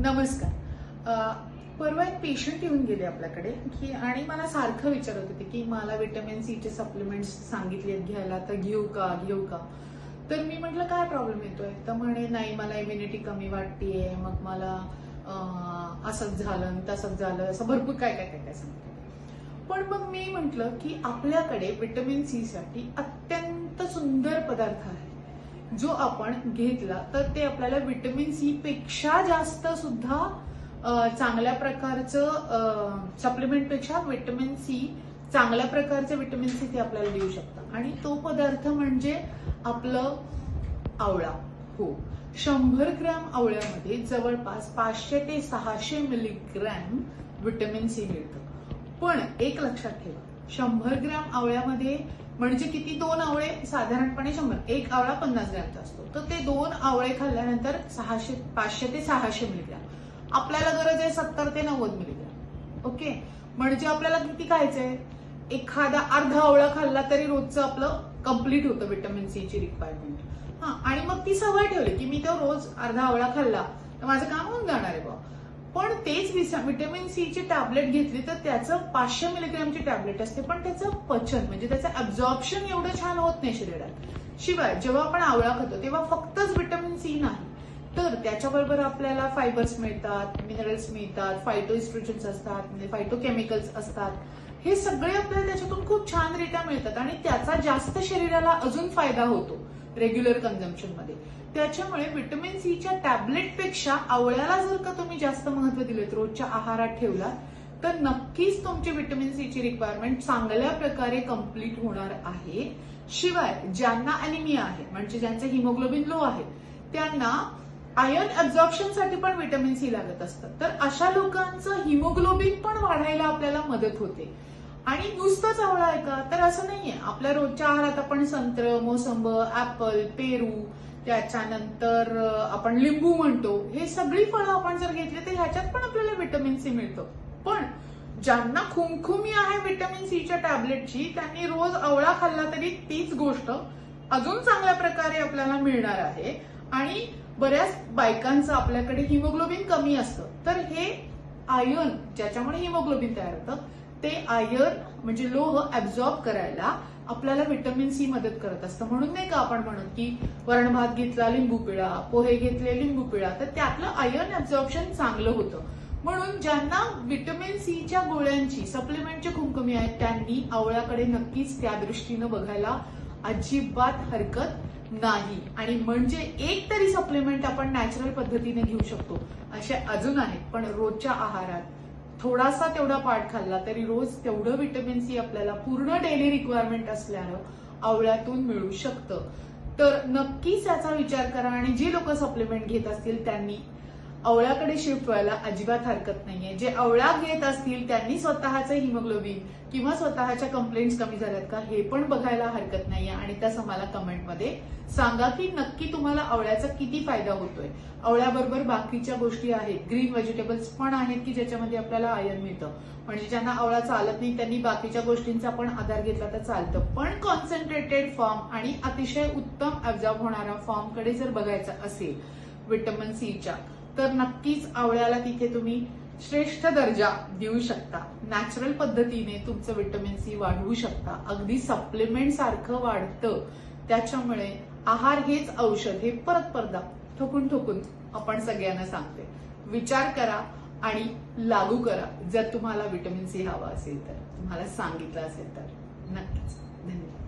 नमस्कार. परवा एक पेशंट येऊन गेले आपल्याकडे की आणि मला सारखं विचारत होते की मला विटॅमिन सीचे सप्लिमेंट्स सांगितले घ्यायला तर घेऊ का घेऊ का? तर मी म्हटलं काय प्रॉब्लेम येतोय? तर म्हणे नाही मला इम्युनिटी कमी वाटतेय. मग मला असंच झालं आणि तसंच झालं असं भरपूर काय काय काय काय सांगते पण मग मी म्हटलं की आपल्याकडे विटॅमिन सी साठी अत्यंत सुंदर पदार्थ आहे जो आपण घेतला तर ते आपल्याला विटॅमिन सी पेक्षा जास्त सुद्धा चांगल्या प्रकारचं सप्लिमेंटपेक्षा विटॅमिन सी चांगल्या प्रकारचं विटॅमिन सी ते आपल्याला देऊ शकतं आणि तो पदार्थ म्हणजे आपलं आवळा. हो. शंभर ग्रॅम आवळ्यामध्ये जवळपास पाचशे ते सहाशे मिलीग्रॅम विटॅमिन सी मिळतं. पण एक लक्षात ठेवा शंभर ग्रॅम आवळ्यामध्ये म्हणजे किती दोन आवळे? साधारणपणे शंभर. एक आवळा पन्नास ग्रॅमचा असतो. तर ते दोन आवळे खाल्ल्यानंतर सहाशे पाचशे ते सहाशे मिलीग्रॅम. आपल्याला गरज आहे सत्तर ते नव्वद मिलीग्रॅम. ओके? म्हणजे आपल्याला किती खायचंय? एखादा अर्धा आवळा खाल्ला तरी रोजचं आपलं कंप्लीट होतं व्हिटॅमिन सी ची रिक्वायरमेंट हा आणि मग ती सवय ठेवली की मी तो रोज अर्धा आवळा खाल्ला तर माझं काम होऊन जाणार आहे बा पण तेच विटॅमिन सी ची टॅबलेट घेतली तर त्याचं पाचशे मिलीग्रॅमची टॅबलेट असते. पण त्याचं पचन म्हणजे त्याचं अब्झॉर्प्शन एवढं छान होत नाही शरीरात. शिवाय जेव्हा आपण आवळा खातो तेव्हा फक्तच विटॅमिन सी नाही. तर त्याच्याबरोबर आपल्याला फायबर्स मिळतात मिनरल्स मिळतात फायटोइस्ट्रोजन्स असतात म्हणजे फायटोकेमिकल्स असतात. हे सगळे आपल्याला त्याच्यातून खूप छानरित्या मिळतात आणि त्याचा जास्त शरीराला अजून फायदा होतो. रेग्युलर कन्झम्पशनमध्ये. त्याच्यामुळे विटॅमिन सीच्या टॅबलेटपेक्षा आवळ्याला जर का तुम्ही जास्त महत्त्व दिलेत रोजच्या आहारात ठेवला तर नक्कीच तुमची विटॅमिन सीची रिक्वायरमेंट चांगल्या प्रकारे कंप्लीट होणार आहे. शिवाय ज्यांना अनिमिया आहे म्हणजे ज्यांचं हिमोग्लोबिन लो आहे त्यांना आयर्न अब्झॉर्प्शनसाठी पण व्हिटॅमिन सी लागत असतं. तर अशा लोकांचं हिमोग्लोबिन पण वाढायला आपल्याला मदत होते. आणि नुसतंच आवळा आहे का तर असं नाहीये. आपल्या रोजच्या आहारात आपण संत्र मोसंब ऍपल पेरू त्याच्यानंतर आपण लिंबू म्हणतो. हे सगळी फळं आपण जर घेतली तर ह्याच्यात पण आपल्याला व्हिटॅमिन सी मिळतं. पण ज्यांना खुमखुमी आहे व्हिटॅमिन सीच्या टॅबलेटची त्यांनी रोज आवळा खाल्ला तरी तीच गोष्ट अजून चांगल्या प्रकारे आपल्याला मिळणार आहे. आणि बऱ्याच बायकांचं आपल्याकडे हिमोग्लोबिन कमी असतं. तर हे आयर्न ज्याच्यामुळे हिमोग्लोबिन तयार होतं ते आयर्न म्हणजे लोह ऍब्झॉर्ब करायला आपल्याला व्हिटॅमिन सी मदत करत असतं. म्हणून नाही का आपण म्हणत की वरण भात घेतला लिंबू पिळा पोहे घेतले लिंबू पिळा तर त्यातलं आयर्न ऍब्झॉर्प्शन चांगलं होतं. म्हणून ज्यांना व्हिटॅमिन सीच्या गोळ्यांची सप्लिमेंटची खूप कमी आहेत त्यांनी आवळ्याकडे नक्कीच त्या दृष्टीनं बघायला अजिबात हरकत नाही. आणि म्हणजे एक तरी सप्लिमेंट आपण नॅचरल पद्धतीने घेऊ शकतो. असे अजून आहेत पण रोजच्या आहारात थोडासा तेवढा पाठ खाल्ला तरी रोज तेवढं व्हिटॅमिन सी आपल्याला पूर्ण डेली रिक्वायरमेंट असल्यानं आवळ्यातून मिळू शकतं. तर नक्कीच याचा विचार करा आणि जी लोक सप्लिमेंट घेत असतील त्यांनी आवळ्याकडे शिफ्ट व्हायला अजिबात हरकत नाहीये. जे आवळा घेत असतील त्यांनी स्वतःचं हिमोग्लोबिन किंवा स्वतःच्या कंप्लेंट्स कमी झाल्यात का हे पण बघायला हरकत नाहीये. आणि तसं मला कमेंटमध्ये सांगा की नक्की तुम्हाला आवळ्याचा किती फायदा होतोय. आवळ्याबरोबर बाकीच्या गोष्टी आहेत. ग्रीन व्हेजिटेबल्स पण आहेत की ज्याच्यामध्ये आपल्याला आयर्न मिळतं. म्हणजे ज्यांना आवळा चालत नाही त्यांनी बाकीच्या गोष्टींचा पण आधार घेतला तर चालतं. पण कॉन्सन्ट्रेटेड फॉर्म आणि अतिशय उत्तम अब्झॉर्ब होणारा फॉर्मकडे जर बघायचा असेल विटॅमिन सीच्या तर नक्कीच आवळ्याला तिथे तुम्ही श्रेष्ठ दर्जा देऊ शकता. नॅचरल पद्धतीने तुमचं विटॅमिन सी वाढवू शकता. अगदी सप्लिमेंट सारखं वाढतं. त्याच्यामुळे आहार हेच औषध हे परत परदा ठोकून ठोकून आपण सगळ्यांना सांगते. विचार करा आणि लागू करा. जर तुम्हाला विटॅमिन सी हवा असेल तर तुम्हाला सांगितलं असेल तर. नक्कीच. धन्यवाद.